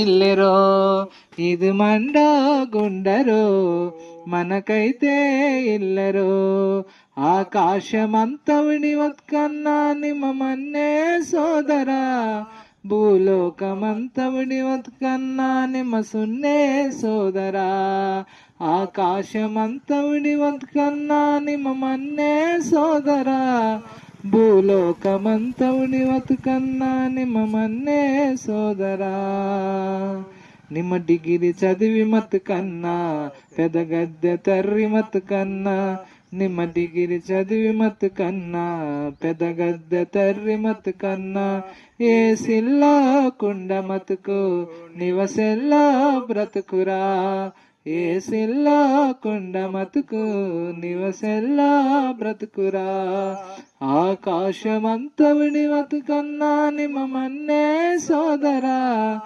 ఇల్లెరో ఇది మండ గుండరో మనకైతే ఇల్లెరో. ఆకాశమంతవిని వత్కన్నా నిమమన్నే సోదరా భూలోకమంతవిని వత్కన్నా నిమ సున్నే సోదరా. ఆకాశమంతవిని వత్కన్నా నిమమన్నే సోదరా భూలోకమంతవుని వతుకన్నా నిమ్మమన్నే సోదరా. నిమ్మ డిగిరి చదివి మత్తు కన్నా పెదగద్దె తర్రి మత్తు కన్నా నిమ్మ డిగిరి చదివి మత్తు కన్నా పెదగద్దె తర్రి మత్తు కన్నా ఏ సిల్లా కుండ మతుకు నివసెల్లా బ్రతుకురా. ఏ కొండ మతుకు నివసెల్లా బ్రతుకురా. ఆకాశమంతవిని మతుకన్నా నిమమన్నే సోదరా.